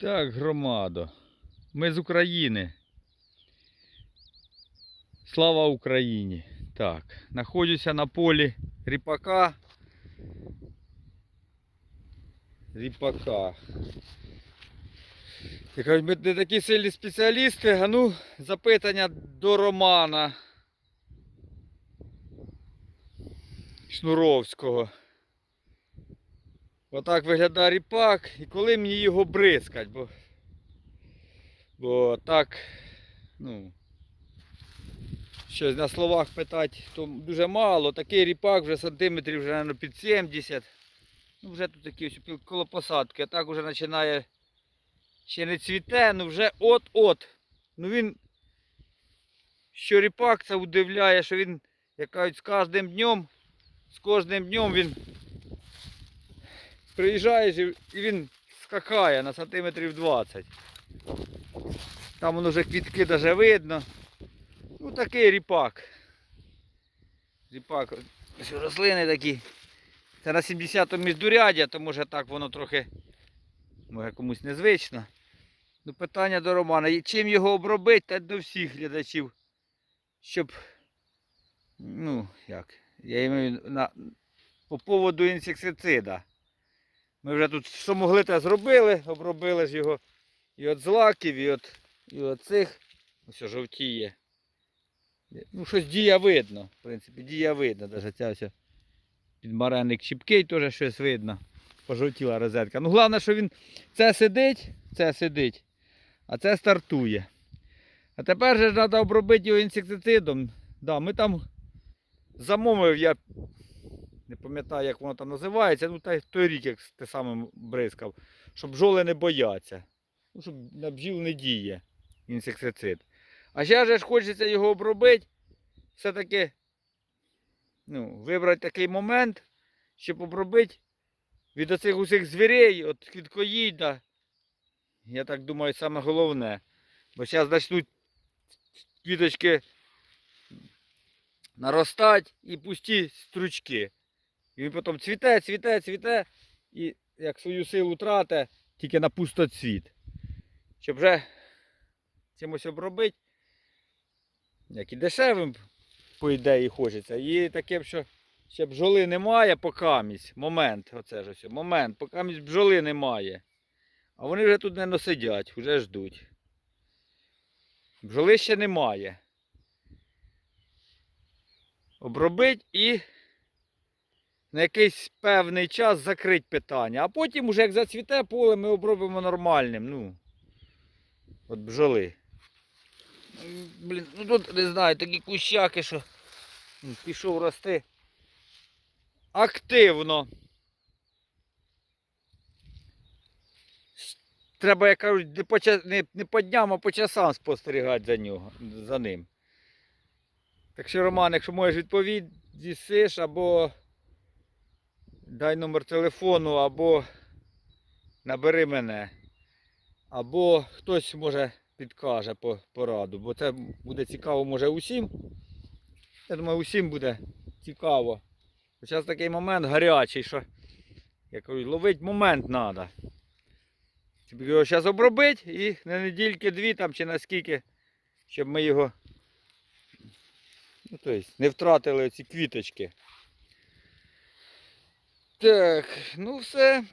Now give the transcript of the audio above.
Так, громадо. Ми з України. Слава Україні. Так, знаходжуся на полі ріпака. Ріпака. Я кажу, ми не такі сильні спеціалісти, а ну, запитання до Романа Шнуровського. Отак виглядає ріпак. І коли мені його бризкать, бо, бо так, ну, щось на словах питати, то дуже мало. Такий ріпак вже сантиметрів вже, наверно, під 70. Ну, вже тут такі ось коло посадки, а так вже починає ще не цвіте, ну вже от-от. Ну він, що ріпак це удивляє, що він, як кажуть, з кожним днем, з кожним днем він приїжджаєш і він скакає на сантиметрів 20. Там воно вже квітки даже видно. Ну такий ріпак. Ріпак. Ось рослини такі. Це на 70-му міждуряддя, то може так воно трохи може комусь незвично. Ну питання до Романа. Чим його обробити, та до всіх глядачів. Щоб. Ну, як. Я маю на, по поводу інсектицида. Ми вже тут що могли, те зробили, обробили ж його і від злаків, і від, і від цих. Ось жовтіє. Ну, щось дія видно. В принципі, дія видно. Даже ця ось підмаренник чіпкий теж щось видно. Пожовтіла розетка. Ну, головне, що він це сидить, це сидить, а це стартує. А тепер же треба обробити його інсектицидом. Да, ми там замовив я не пам'ятаю, як воно там називається, ну та, той рік, як те саме бризкав, щоб бджоли не бояться. Ну, щоб на бджіл не діє інсектицид. А ще ж хочеться його обробити, все-таки ну, вибрати такий момент, щоб обробити від оцих усіх звірей, от квіткоїда. Я так думаю, саме головне. Бо зараз почнуть квіточки наростати і пусті стручки. І він потім цвіте, цвіте, цвіте, і як свою силу трате, тільки на пустоцвіт. Щоб вже чимось обробити, як і дешевим, по ідеї хочеться. І таке, що ще бджоли немає, покамість. Момент, оце ж ось, момент, покамість бджоли немає. А вони вже тут не сидять, вже ждуть. Бджоли ще немає. Обробить і на якийсь певний час закрити питання. А потім, уже як зацвіте поле, ми обробимо нормальним. Ну, от бджоли. Блін, ну тут не знаю, такі кущаки, що пішов рости активно. Треба, як кажуть, не по, не, не по дням, а по часам спостерігати за нього, за ним. Так що, Роман, якщо можеш відповісиш, або дай номер телефону, або набери мене, або хтось може підкаже по пораду, бо це буде цікаво може усім. Я думаю, усім буде цікаво. Зараз такий момент гарячий, що я кажу, ловить момент треба. Тобі його зараз обробити і на недільки дві там чи наскільки, щоб ми його ну, тобто, не втратили ці квіточки. Так, ну все.